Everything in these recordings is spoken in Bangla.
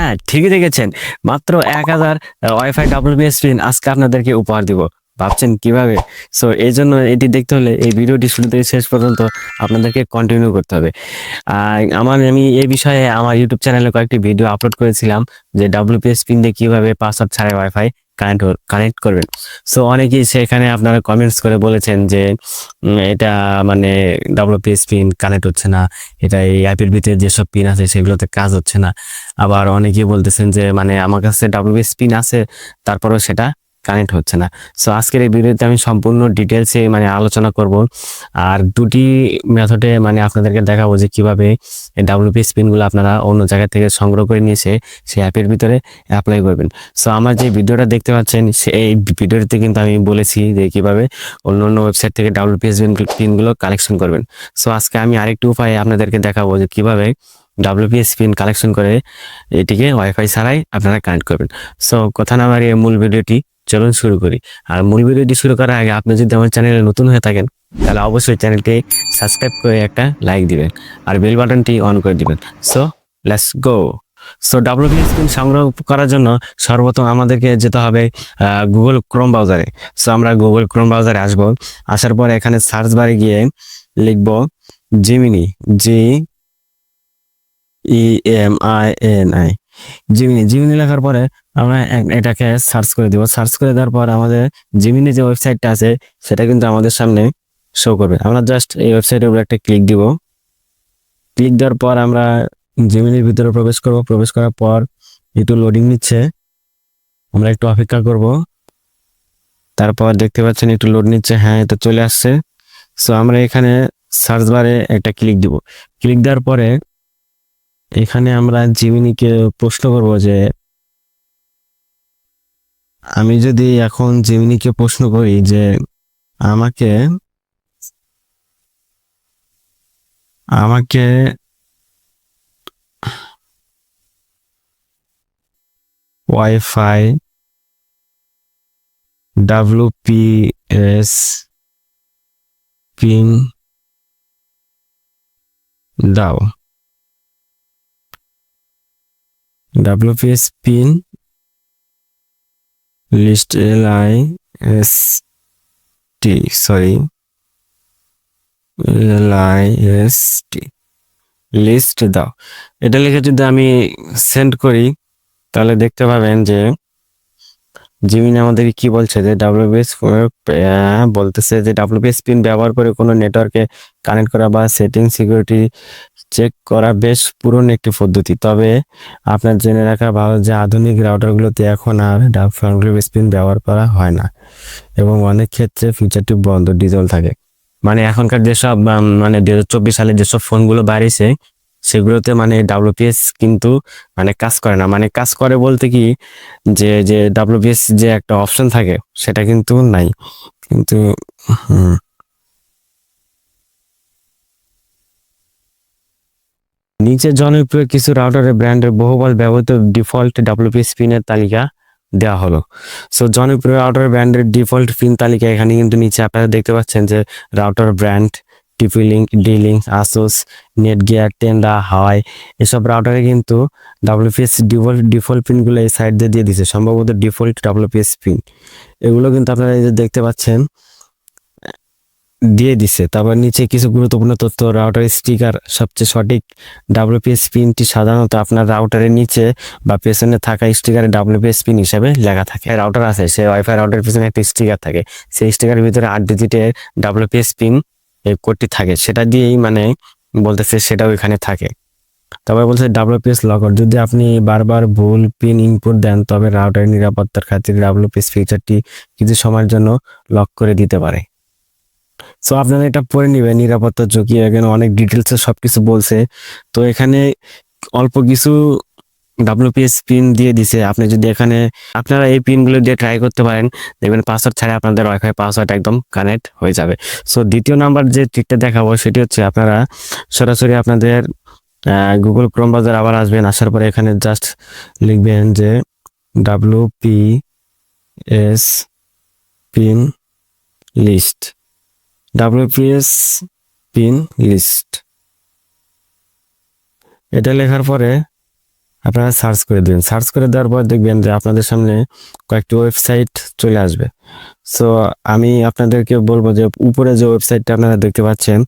হ্যাঁ ঠিকই দেখেছেন। মাত্র এক হাজার ওয়াইফাই ডাব্লিউবিএস পিন আজকে আপনাদেরকে উপহার দিব। ভাবছেন কীভাবে? সো এই জন্য এটি দেখতে হলে এই ভিডিওটি শুরু থেকে শেষ পর্যন্ত আপনাদেরকে কন্টিনিউ করতে হবে। আমার, আমি এই বিষয়ে আমার ইউটিউব চ্যানেলে কয়েকটি ভিডিও আপলোড করেছিলাম যে ডাব্লিউপিএস পিন দিয়ে কীভাবে পাসওয়ার্ড ছাড়ে ওয়াইফাই। কানেক্ট কানেক্ট করবেন। সো অনেকেই সেখানে আপনারা কমেন্টস করে বলেছেন যে এটা মানে ডাব্লুপিএস পিন কানেক্ট হচ্ছে না, এটা এই অ্যাপের ভিতরে যেসব পিন আছে সেগুলোতে কাজ হচ্ছে না। আবার অনেকেই বলতেছেন যে মানে আমার কাছে ডাব্লুপিএস পিন আছে, তারপরেও সেটা কানেক্ট হচ্ছে না। সো আজকের এই ভিডিওতে আমি সম্পূর্ণ ডিটেলসে মানে আলোচনা করব। আর দুটি মেথডে মানে আপনাদেরকে দেখাবো যে কীভাবে এই ডাব্লিউপিএস পিনগুলো আপনারা অন্য জায়গা থেকে সংগ্রহ করে নিয়ে এসে সেই অ্যাপের ভিতরে অ্যাপ্লাই করবেন। সো আমার যে ভিডিওটা দেখতে পাচ্ছেন সেই ভিডিওতে কিন্তু আমি বলেছি যে কীভাবে অন্য অন্য ওয়েবসাইট থেকে ডাব্লিউপিএস পিনগুলো কালেকশন করবেন। সো আজকে আমি আরেকটি উপায়ে আপনাদেরকে দেখাবো যে কীভাবে ডাব্লিউপিএস পিন কালেকশন করে এটিকে ওয়াইফাই ছাড়াই আপনারা কানেক্ট করবেন। সো কথা না বাড়িয়ে মূল ভিডিওটি চলুন শুরু করি। আর মূল ভিডিওটি শুরু করার আগে আপনি যদি আমার চ্যানেলে নতুন হয়ে থাকেন, তাহলে অবশ্যই চ্যানেলটি সাবস্ক্রাইব করে একটা লাইক দিবেন আর বেল বাটনটি অন করে দিবেন। So let's go so WPS pin সংগ্রহ করার জন্য সর্বপ্রথম আমাদেরকে যেতে হবে গুগল ক্রোম ব্রাউজারে সো আমরা গুগল ক্রোম ব্রাউজারে আসব। আসার পরে এখানে সার্চ বারে গিয়ে লিখব Gemini G E M I N I Gemini Gemini লেখার পরে আমরা এটাকে সার্চ করে দিব। সার্চ করে দেওয়ার পর আমাদের জিমিনি যে ওয়েবসাইটটা আছে, সেটা কিন্তু আমাদের সামনে শো করবে। আমরা জাস্ট এই ওয়েবসাইটের উপরে একটা ক্লিক দিব। ক্লিক দেওয়ার পর আমরা জিমিনির ভিতরে প্রবেশ করব। প্রবেশ করার পর একটু লোডিং নিচ্ছে। আমরা একটু অপেক্ষা করব। তারপর দেখতে পাচ্ছেন একটু লোড নিচ্ছে। হ্যাঁ এটা চলে আসছে। সো আমরা এখানে সার্চ বারে একটা ক্লিক দিব। ক্লিক দেওয়ার পরে এখানে আমরা জিমিনিকে প্রশ্ন করব যে আমি যদি এখন জিমিনিকে প্রশ্ন করি যে আমাকে আমাকে ওয়াইফাই ডাব্লিউপিএস পিন দাও। WPS pin list L I S T, sorry. L I S T. List দাও। এটা লিখে যদি আমি সেন্ড করি, তাহলে দেখতে পাবেন যে জিমিন আমাদেরকে কি বলছে যে ডাব্লিউবিএস বলতেছে যে ডাব্লিউবিএস পিন ব্যবহার করে কোনো নেটওয়ার্কে কানেক্ট করা বা সেটিং সিকিউরিটি চেক করা বেশ পুরনো একটি পদ্ধতি। তবে আপনার জেনে রাখা ভালো যে আধুনিক রাউটারগুলোতে এখন আর ডাব্লিউবিএস পিন ব্যবহার করা হয় না এবং অনেক ক্ষেত্রে ফিচারটি বন্ধ, ডিজেল থাকে। মানে এখনকার যেসব মানে দু হাজার চব্বিশ সালে যেসব ফোনগুলো বাড়িয়েছে সেগুলোতে মানে ডাব্লিউপিএস কিন্তু মানে কাজ করে না। মানে কাজ করে বলতে কি যে যে ডাব্লিউপিএস যে একটা অপশন থাকে সেটা কিন্তু নাই। কিন্তু হুম, নিচে জনপ্রিয় কিছু রাউটারের ব্র্যান্ডের বহুবার ব্যবহৃত ডিফল্ট ডাব্লিউপিএস পিনের তালিকা দেওয়া হলো। সো জনপ্রিয় রাউটার ব্র্যান্ডের ডিফল্ট পিন তালিকা এখানে কিন্তু নিচে আপনারা দেখতে পাচ্ছেন যে router brand TP link D Asus, Netgear Tenda Huawei, এসব রাউটারে কিন্তু ডাব্লিউপিএস ডিফল্ট ডিফল্ট পিনগুলো এই সাইড দিয়ে দিয়ে দিছে। সম্ভবত ডিফল্ট ডাব্লিউপিএস পিন এগুলো কিন্তু আপনারা এই যে দেখতে পাচ্ছেন, দিয়ে দিছে। তারপর নিচে কিছু গুরুত্বপূর্ণ তথ্য রাউটার স্টিকার সবচেয়ে সঠিক ডাব্লিউপিএস পিনটি সাধারণত আপনার রাউটারের নিচে বা পেছনে থাকা স্টিকারে ডাব্লিউপিএস পিন হিসাবে লেখা থাকে। রাউটার আছে সেই ওয়াইফাই রাউটারের পিছনে একটা স্টিকার থাকে। সেই স্টিকারের ভিতরে আট ডিজিটের ডাব্লিউপিএস পিন এই কোডটি থাকে। সেটা দিয়েই মানে বলতেছে সেটাও এখানে থাকে। তবে বলছে ডাব্লিউপিএস লকার যদি আপনি বারবার ভুল পিন ইনপুট দেন, তবে রাউটারের নিরাপত্তার খাতিরে ডাব্লিউপিএস ফিচারটি কিছু সময়ের জন্য লক করে দিতে পারে। সো আপনারা এটা পড়ে নেবেন। নিরাপত্তা ঝুঁকি এখানে অনেক ডিটেলসে সবকিছু বলছে। তো, এখানে অল্প কিছু ডাব্লিউপিএস পিন দিয়ে দিছে। আপনি যদি এখানে, আপনারা এই পিনগুলো দিয়ে ট্রাই করতে পারেন, দেখবেন পাসওয়ার্ড ছাড়া আপনাদের ওয়াইফাই পাসওয়ার্ড একদম কানেক্ট হয়ে যাবে। সো দ্বিতীয় নাম্বার যে ট্রিকটা দেখাবো, সেটি হচ্ছে আপনারা সরাসরি আপনাদের গুগল ক্রোম ব্রাউজার আবার আসবেন, আসার পরে এখানে জাস্ট লিখবেন যে W P S pin list WPS pin list এটা লেখার পরে আপনারা সার্চ করে দিবেন সার্চ করে দেওয়ার পর দেখবেন যে আপনাদের সামনে কয়েকটি ওয়েবসাইট চলে আসবে। সো আমি আপনাদেরকে বলব যে উপরে যে ওয়েবসাইটটা আপনারা দেখতে পাচ্ছেন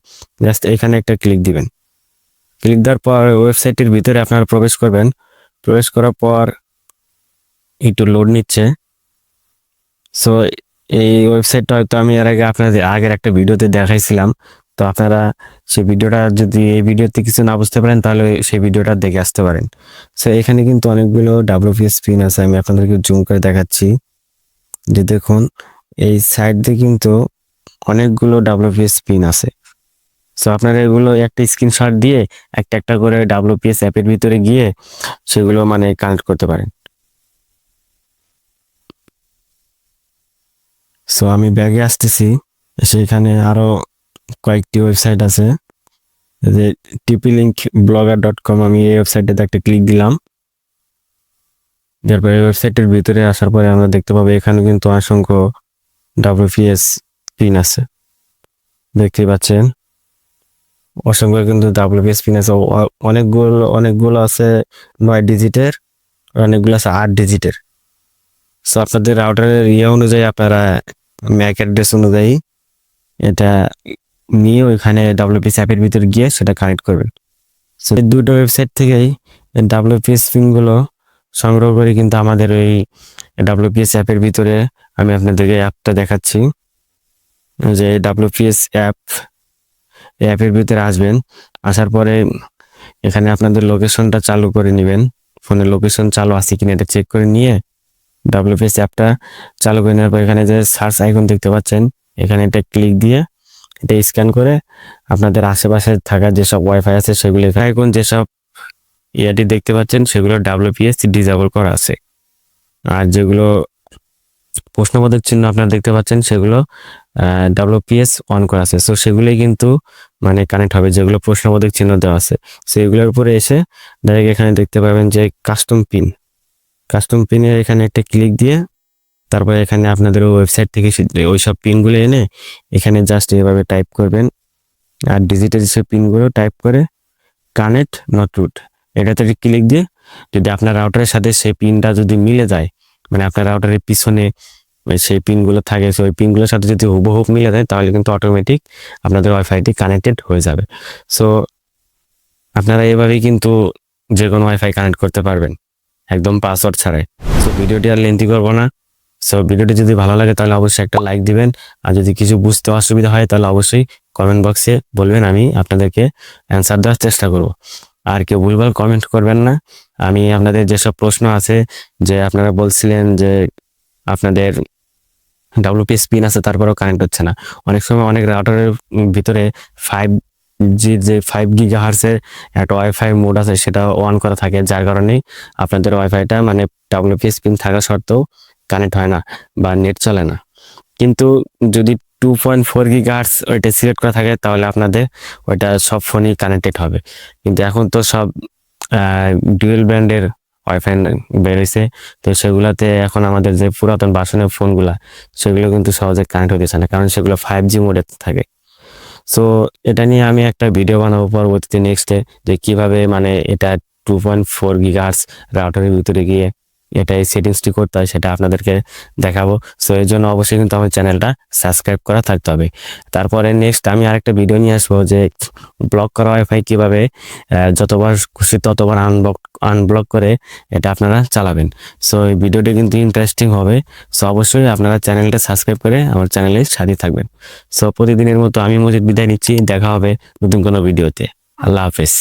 জাস্ট এখানে একটা ক্লিক দিবেন। ক্লিক দেওয়ার পর ওয়েবসাইটের ভিতরে আপনারা প্রবেশ করবেন। প্রবেশ করার পর একটু লোড নিচ্ছে। সো এই ওয়েবসাইটটা হয়তো আমি এর আগে আপনাদের আগের একটা ভিডিওতে দেখাইছিলাম। তো আপনারা সেই ভিডিওটা যদি এই ভিডিওতে কিছু না বুঝতে পারেন, তাহলে সেই ভিডিওটা দেখে আসতে পারেন। সো এখানে কিন্তু অনেকগুলো ডাব্লিউপিএস পিন আছে, আমি আপনাদেরকে জুম করে দেখাচ্ছি। যে দেখুন, এই সাইড দিয়ে কিন্তু অনেকগুলো ডাব্লিউপিএস পিন আছে। সো আপনারা এগুলো একটা স্ক্রিনশট দিয়ে একটা একটা করে ডাব্লিউপিএস অ্যাপের ভিতরে গিয়ে সেগুলো মানে কানেক্ট করতে পারেন। সো আমি ব্যাগে আসতেছি, সেখানে আরও কয়েকটি ওয়েবসাইট আছে। যে TP link blogger dot com আমি এই ওয়েবসাইটটাতে একটা ক্লিক দিলাম। তারপরে এই ওয়েবসাইটের ভিতরে আসার পরে আমরা দেখতে পাবো এখানে কিন্তু অসংখ্য ডাব্লিউ ডাব্লিউপিএস পিন আছে। দেখতেই পাচ্ছেন? অসংখ্য কিন্তু ডাব্লিউ ডাব্লিউপিএস পিন আছে। অনেকগুলো অনেকগুলো আছে নয় ডিজিটের অনেকগুলো আছে আট ডিজিটের সো আপনাদের রাউটারের ইয়ে অনুযায়ী আপনারা ম্যাক অ্যাড্রেস অনুযায়ী এটা নিয়ে ওইখানে ডাব্লিউপিএস অ্যাপের ভিতরে গিয়ে সেটা কানেক্ট করবেন। সো এই দুটো ওয়েবসাইট থেকেই ডাব্লিউপিএস পিনগুলো সংগ্রহ করে কিন্তু আমাদের ওই ডাব্লিউপিএস অ্যাপের ভিতরে আমি আপনাদেরকে অ্যাপটা দেখাচ্ছি। যে ডাব্লিউপিএস অ্যাপ অ্যাপের ভিতরে আসবেন, আসার পরে এখানে আপনাদের লোকেশনটা চালু করে নেবেন। ফোনের লোকেশন চালু আছে কিনা এটা চেক করে নিয়ে ডাব্লিউপিএস অ্যাপটা চালু করে নেওয়ার পর এখানে যে সার্চ আইকন দেখতে পাচ্ছেন, এখানে এটা ক্লিক দিয়ে এটা স্ক্যান করে আপনাদের আশেপাশে থাকা যেসব ওয়াইফাই আছে সেগুলো এখন যেসব ইয়াটি দেখতে পাচ্ছেন সেগুলো ডাব্লিউপিএস ডিজেবল করা আছে। আর যেগুলো প্রশ্নবোধক চিহ্ন আপনারা দেখতে পাচ্ছেন সেগুলো ডাব্লিউপিএস অন করা আছে। সো সেগুলোই কিন্তু মানে কানেক্ট হবে, যেগুলো প্রশ্নবোধক চিহ্ন দেওয়া আছে। সো এগুলোর উপরে এসে ডাইরেক্ট এখানে দেখতে পাবেন যে কাস্টম পিন কাস্টম পিনের এখানে একটা ক্লিক দিয়ে তারপরে এখানে আপনাদের ওয়েবসাইট থেকে ওই সব পিনগুলো এনে এখানে জাস্ট এভাবে টাইপ করবেন। আর ডিজিটাল যেসব পিনগুলো টাইপ করে কানেক্ট নট রুট এটাতে ক্লিক দিয়ে যদি আপনার রাউটারের সাথে সেই পিনটা যদি মিলে যায় মানে আপনার রাউটারের পিছনে সেই পিনগুলো থাকে, সেই পিনগুলোর সাথে যদি হুবহুব মিলে যায়, তাহলে কিন্তু অটোমেটিক আপনাদের ওয়াইফাইটি কানেক্টেড হয়ে যাবে। সো আপনারা এভাবেই কিন্তু যে কোনো ওয়াইফাই কানেক্ট করতে পারবেন, একদম পাসওয়ার্ড ছাড়াই। সো ভিডিওটি আর লেন্থি করব না। সো ভিডিওটি যদি ভালো লাগে, তাহলে অবশ্যই একটা লাইক দিবেন। আর যদি কিছু বুঝতে অসুবিধা হয়, তাহলে অবশ্যই কমেন্ট বক্সে বলবেন, আমি আপনাদেরকে অ্যান্সার দেওয়ার চেষ্টা করব। আর কেউ ভুলভাল কমেন্ট করবেন না। আমি আপনাদের যেসব প্রশ্ন আছে, যে আপনারা বলছিলেন যে আপনাদের ডাব্লিউপিএস পিন আছে, তারপরেও কানেক্ট হচ্ছে না। অনেক সময় অনেক রাউটারের ভিতরে ফাইভ জি যে ফাইভ গিগা হার্সের একটা ওয়াইফাই মোড আছে, সেটা অন করা থাকে। যার কারণে আপনাদের ওয়াইফাইটা মানে ডাব্লিউপিএস পিন থাকা সত্ত্বেও কানেক্ট হয় না বা নেট চলে না। কিন্তু যদি টু পয়েন্ট ফোর গিগার্স ওইটা সিলেক্ট করা থাকে, তাহলে আপনাদের ওইটা সব ফোনই কানেক্টেড হবে। কিন্তু এখন তো সব ডুয়েল ব্র্যান্ডের ওয়াইফাই বেরিয়েছে তো সেগুলোতে এখন আমাদের যে পুরাতন বাসনের ফোনগুলা সেগুলো কিন্তু সহজে কানেক্ট হতেছে না, কারণ সেগুলো ফাইভ জি মোডে থাকে। সো এটা নিয়ে আমি একটা ভিডিও বানাবো পরবর্তীতে নেক্সটে যে কীভাবে মানে এটা টু পয়েন্ট ফোর গিগার্স রাউটারের ভিতরে গিয়ে এটা এই সেটিংসটি করতে হয়, সেটা আপনাদেরকে দেখাবো। সো এর জন্য অবশ্যই কিন্তু আমার চ্যানেলটা সাবস্ক্রাইব করা থাকতে হবে। তারপরে নেক্সট আমি আরেকটা ভিডিও নিয়ে আসব যে ব্লক করা ওয়াইফাই কীভাবে যতবার খুশি ততবার আনব্লক আনব্লক করে এটা আপনারা চালাবেন। সো এই ভিডিওটি কিন্তু ইন্টারেস্টিং হবে। সো অবশ্যই আপনারা চ্যানেলটা সাবস্ক্রাইব করে আমার চ্যানেলের সাথে থাকবেন। সো প্রতিদিনের মতো আমি মজিদ বিদায় নিচ্ছি। দেখা হবে নতুন কোনো ভিডিওতে আল্লাহ হাফেজ।